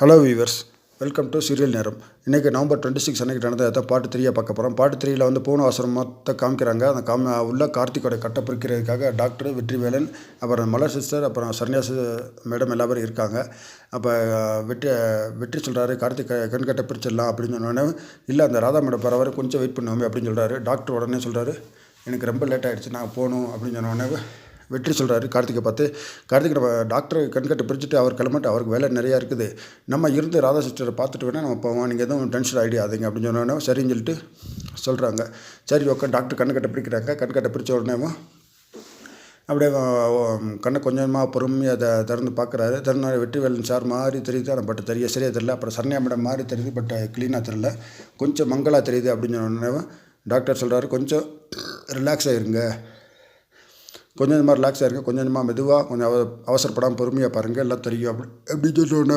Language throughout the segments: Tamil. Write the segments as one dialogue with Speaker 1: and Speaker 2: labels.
Speaker 1: Hello viewers welcome to serial நேரம் இன்றைக்கி நவம்பர் டுவெண்ட்டி சிக்ஸ் அன்றைக்கி நடந்த பாட்டு த்ரீயை பார்க்க போகிறோம் பாட்டு த்ரீயில் வந்து பூன அவசரம் காமிக்கிறாங்க. அந்த காம உள்ள கார்த்திகோட கட்டை பிரிக்கிறதுக்காக டாக்டர் வெற்றிவேலன் அப்புறம் மலர் சிஸ்டர் அப்புறம் சன்னியாசி மேடம் எல்லாரும் இருக்காங்க. அப்போ வெற்றி வெற்றி சொல்கிறாரு கார்த்திக் கண் கட்ட பிரிச்சிடலாம் அப்படின்னு சொன்னோடனே இல்லை அந்த ராதா மேடம் வர வரை கொஞ்சம் வெயிட் பண்ணுவோமே அப்படின்னு சொல்கிறாரு டாக்டர் உடனே சொல்கிறாரு எனக்கு ரொம்ப லேட் ஆகிடுச்சு நான் போகணும் அப்படின்னு சொன்னோடனே வெற்றி சொல்கிறாரு கார்த்திகை பார்த்து. கார்த்திக் நம்ம டாக்டர் கண்கட்டை பிரிச்சுட்டு அவர் கிளம்பிட்டு அவருக்கு வேலை நிறையா இருக்குது. நம்ம இருந்து ராதா சிஸ்டரை பார்த்துட்டு வேணால் நம்ம போவோம். நீங்கள் எதுவும் டென்ஷன் ஆகிடாதீங்க அப்படின்னு சொன்னோடனே சரின்னு சொல்லிட்டு சொல்கிறாங்க சரி ஓகே டாக்டர் கண்ணுக்கட்டை பிரிக்கிறாங்க கண்கட்டை பிரித்த உடனேவும் அப்படியே கண்ணை கொஞ்சமாக பொறுமையாக அதை திறந்து பார்க்குறாரு. திறந்து வெற்றிவேலன் சார் மாதிரி தெரியுது? ஆனால் பட் தெரிய சரியாக தெரியல. அப்புறம் சரண்யா மேடம் மாதிரி தெரியுது பட் க்ளீனாக தெரியல. கொஞ்சம் மங்கலாக தெரியுது அப்படின்னு சொன்னோடனே டாக்டர் சொல்கிறாரு கொஞ்சம் ரிலாக்ஸ் ஆகிருங்க கொஞ்சம் கொஞ்சமாக ரிலாக்ஸாக இருங்க கொஞ்சம் கொஞ்சமாக மெதுவாக கொஞ்சம் அவ அவசரப்படாமல் பொறுமையாக பாருங்கள் எல்லாம் தெரியும். அப்படி எப்படி சொல்லிட்டு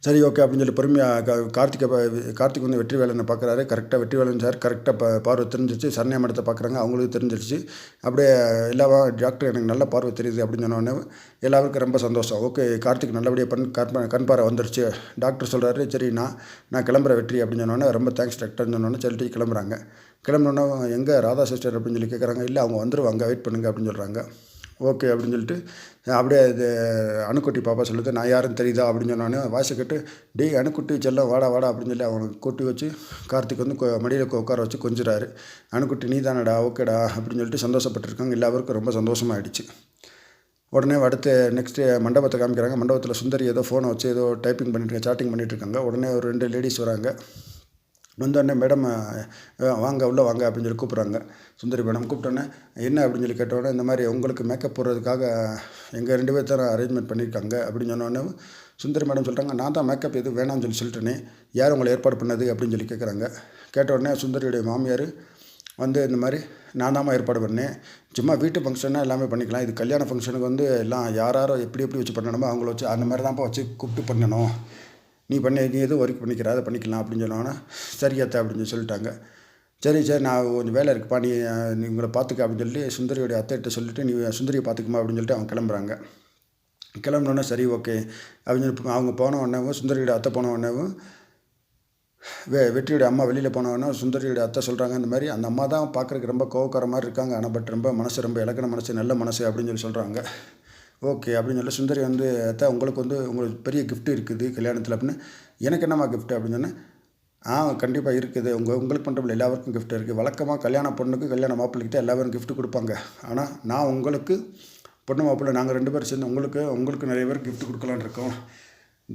Speaker 1: சரி ஓகே அப்படின்னு சொல்லி பொறுமையாக கா- கார்த்திகை கார்த்திக் வந்து வெற்றி வேலனை பார்க்குறாரு கரெக்டாக வெற்றி வேலன் சார். கரெக்டாக ப பார்வை தெரிஞ்சிருச்சு. சரண்யா இடத்த பார்க்குறாங்க அவங்களுக்கு தெரிஞ்சிருச்சு. அப்படியே எல்லாவா டாக்டர் எனக்கு நல்ல பார்வை தெரியுது அப்படின்னு சொன்னோடனே எல்லாருக்கும் ரொம்ப சந்தோஷம். ஓகே கார்த்திக் நல்லபடியாக பண் கண் கண் பார்வை வந்துருச்சு. டாக்டர் சொல்கிறாரு சரி நான் நான் கிளம்புற வெற்றி அப்படின்னு சொன்னோடனே ரொம்ப தேங்க்ஸ் டாக்டர்னு சொன்னோன்னே சொல்லிட்டு கிளம்புறாங்க. கிளம்புனோன்னா எங்கே ராதா சிஸ்டர் அப்படின்னு சொல்லி கேட்குறாங்க இல்லை அவங்க வந்துடுவாங்க வெயிட் பண்ணுங்க அப்படின்னு சொல்கிறாங்க ஓகே அப்படின்னு சொல்லிட்டு அப்படியே இது அணுக்குட்டி பாப்பா சொல்லுது நான் யாருன்னு தெரியுதா அப்படின்னு சொன்னானே வாய்ஸை கேட்டு டேய் அணுக்குட்டி செல்லம் வாடா வாடா அப்படின்னு சொல்லி அவனுக்கு கூட்டி வச்சு கார்த்திக் வந்து கொ- மடியில் உட்கார வச்சு கொஞ்சிறாரு. அணுக்குட்டி நீ தானடா ஓகேடா அப்படின்னு சொல்லிட்டு சந்தோஷப்பட்டிருக்காங்க. எல்லாருக்கும் ரொம்ப சந்தோஷமாயிடுச்சு. உடனே அடுத்து நெக்ஸ்ட்டு மண்டபத்தை காமிக்கிறாங்க. மண்டபத்தில் சுந்தரி ஏதோ ஃபோனை வச்சு ஏதோ டைப்பிங் பண்ணிட்டு சாட்டிங் பண்ணிட்டு இருக்காங்க. உடனே ஒரு ரெண்டு லேடிஸ் வராங்க. வந்தோடனே மேடம் வாங்க உள்ளே வாங்க அப்படின்னு சொல்லி கூப்பிட்றாங்க. சுந்தரி மேடம் கூப்பிட்டோன்னே என்ன? அப்படின்னு சொல்லி கேட்டோன்னே இந்த மாதிரி உங்களுக்கு மேக்கப் போடுறதுக்காக எங்கள் ரெண்டு பேர் தான் அரேஞ்ச்மெண்ட் பண்ணியிருக்காங்க. அப்படின்னு சொன்னோடனே சுந்தரி மேடம் சொல்கிறாங்க நான் தான் மேக்கப் எதுவும் வேணாம்னு சொல்லி சொல்லிட்டேனே யார் உங்களை ஏற்பாடு பண்ணது? அப்படின்னு சொல்லி கேட்குறாங்க கேட்ட உடனே சுந்தரியுடைய மாமியார் வந்து இந்த மாதிரி நான் தாம்மா ஏற்பாடு பண்ணேன். சும்மா வீட்டு ஃபங்க்ஷனாக எல்லாமே பண்ணிக்கலாம். இது கல்யாண ஃபங்க்ஷனுக்கு வந்து எல்லாம் யார் யாரோ எப்படி எப்படி வச்சு பண்ணணுமோ அவங்கள வச்சு அந்த மாதிரி தான்ப்பா வச்சு கூப்பிட்டு பண்ணணும். நீ பண்ண நீ எதுவும் ஒர்க் பண்ணிக்கிற அதை பண்ணிக்கலாம் அப்படின்னு சொன்னோன்னே சரி அத்தை அப்படின்னு சொல்லி சொல்லிட்டாங்க. சரி சரி நான் கொஞ்சம் வேலை இருக்குப்பா நீ நீ உங்களை பார்த்துக்க அப்படின்னு சொல்லி சுந்தரியோடைய அத்தைகிட்ட சொல்லிட்டு நீ சுந்தரியை பார்த்துக்குமா அப்படின்னு சொல்லிட்டு அவங்க கிளம்புறாங்க. கிளம்புனோன்னா சரி ஓகே அப்படின்னு சொல்லி அவங்க போன உடனேவும் சுந்தரியோட அத்தை போன உடனேவும் வெ வெற்றியோட அம்மா வெளியில் போனவொடனே சுந்தரியோட அத்தை சொல்கிறாங்க இந்த மாதிரி அந்த அம்மா தான் பார்க்குறக்கு ரொம்ப கோவக்கார மாதிரி இருக்காங்க ஆனால் பட் ரொம்ப மனசு ரொம்ப இலக்கண மனசு நல்ல மனசு அப்படின்னு சொல்லி சொல்கிறாங்க ஓகே அப்படின்னு சொல்ல சுந்தரி வந்து அத்தை உங்களுக்கு வந்து உங்களுக்கு பெரிய கிஃப்ட் இருக்குது கல்யாணத்தில் அப்படின்னு எனக்கு என்னம்மா கிஃப்ட் அப்படின்னு சொன்னேன். ஆ கண்டிப்பாக இருக்குது. உங்கள் உங்களுக்கு பண்ணுறப்பல எல்லாருக்கும் கிஃப்ட் இருக்குது வழக்கமாக கல்யாண பொண்ணுக்கு கல்யாண மாப்பிள்ளைக்கிட்ட எல்லாரும் கிஃப்ட் கொடுப்பாங்க. ஆனால் நான் உங்களுக்கு பொண்ணு மாப்பிள்ளை நாங்கள் ரெண்டு பேரும் சேர்ந்து உங்களுக்கு உங்களுக்கு நிறைய பேர் கிஃப்ட் கொடுக்கலான்னு இருக்கோம்.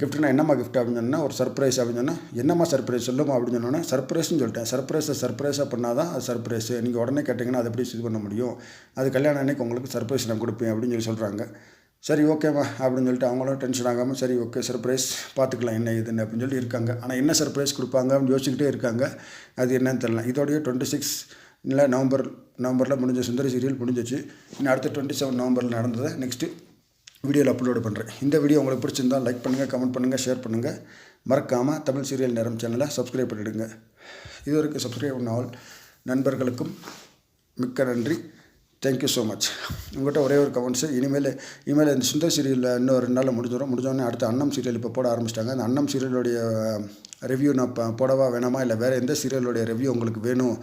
Speaker 1: கிஃப்ட்னா என்னம்மா கிஃப்ட் அப்படின்னு சொன்னால் ஒரு சர்ப்ரைஸ் அப்படின்னு சொன்னால் என்னம்மா சர்ப்ரைஸ் சொல்லுமா அப்படின்னு சொன்னோன்னே சர்ப்ரைஸ்னு சொல்லிட்டேன். சர்ப்ரைஸை சர்ப்ரைஸாக பண்ணால் தான் அது சர்ப்ரைஸ் நீங்கள் உடனே கேட்டிங்கன்னா அதை எப்படி இது பண்ண முடியும்? அது கல்யாணம் அன்னைக்கு உங்களுக்கு சர்ப்ரைஸ் நான் கொடுப்பேன் அப்படின்னு சொல்லி சொல்கிறாங்க சரி ஓகேம்மா அப்படின்னு சொல்லிட்டு அவங்களும் டென்ஷன் ஆகாமல் சரி ஓகே சர்ப்ரைஸ் பார்த்துக்கலாம் என்ன இதுன்னு அப்படின்னு சொல்லி இருக்காங்க. ஆனால் என்ன சர்ப்ரைஸ் கொடுப்பாங்க அப்படின்னு யோசிச்சுக்கிட்டே இருக்காங்க. அது என்னன்னு தெரியல. இதோடைய டுவெண்ட்டி சிக்ஸ் இல்லை நவம்பர் நவம்பரில் முடிஞ்ச சுந்தரி சீரியல் முடிஞ்சிச்சு. இன்னும் அடுத்த டுவெண்ட்டி செவன் நவம்பரில் நடந்ததை நெக்ஸ்ட்டு வீடியோவில் அப்லோடு பண்ணுறேன் இந்த வீடியோ உங்களுக்கு பிடிச்சிருந்தா லைக் பண்ணுங்கள் கமெண்ட் பண்ணுங்கள் ஷேர் பண்ணுங்கள் மறக்காமல் தமிழ் சீரியல் நேரம் சேனலை சப்ஸ்கிரைப் பண்ணிவிடுங்க இது வரைக்கும் சப்ஸ்கிரைப் பண்ண ஆல் நண்பர்களுக்கும் மிக்க நன்றி. தேங்க்யூ ஸோ மச் உங்கள்கிட்ட ஒரே ஒரு கமெண்ட்ஸு இனிமேல் இனிமேல் இந்த சுந்தர் சீரியலில் இன்னும் ரெண்டு நாளில் முடிஞ்சிடும் முடிஞ்சோடனே அடுத்து அன்னம் சீரியல் இப்போ போட ஆரம்பிச்சிட்டாங்க. அந்த அன்னம் சீரியலுடைய ரிவ்யூ நான் போடவா வேணாமா இல்லை வேறு எந்த சீரியலுடைய ரிவ்யூ உங்களுக்கு வேணும்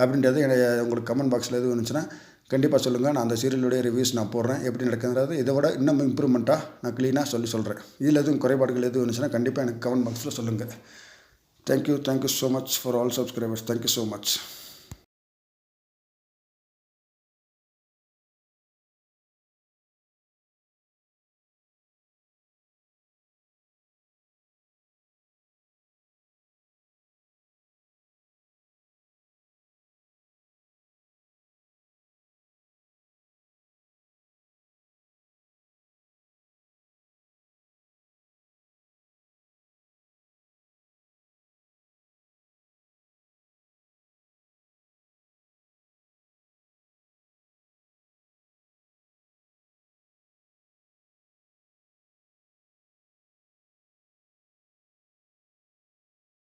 Speaker 1: அப்படின்றது எனக்கு உங்களுக்கு கமெண்ட் பாக்ஸில் எதுவும் இருந்துச்சுன்னா கண்டிப்பாக சொல்லுங்கள் நான் அந்த சீரியலுடைய ரிவ்யூஸ் நான் போடுறேன். எப்படி நடக்குதுன்றது இதை விட இன்னும் இம்ப்ரூவ்மெண்ட்டாக நான் க்ளீனாக சொல்லி சொல்கிறேன் இதில் எதுவும் குறைபாடுகள் எதுவும் இருந்துச்சுன்னா கண்டிப்பாக எனக்கு கமெண்ட் பாக்ஸில் சொல்லுங்கள் thank you thank you so much for all subscribers thank you so much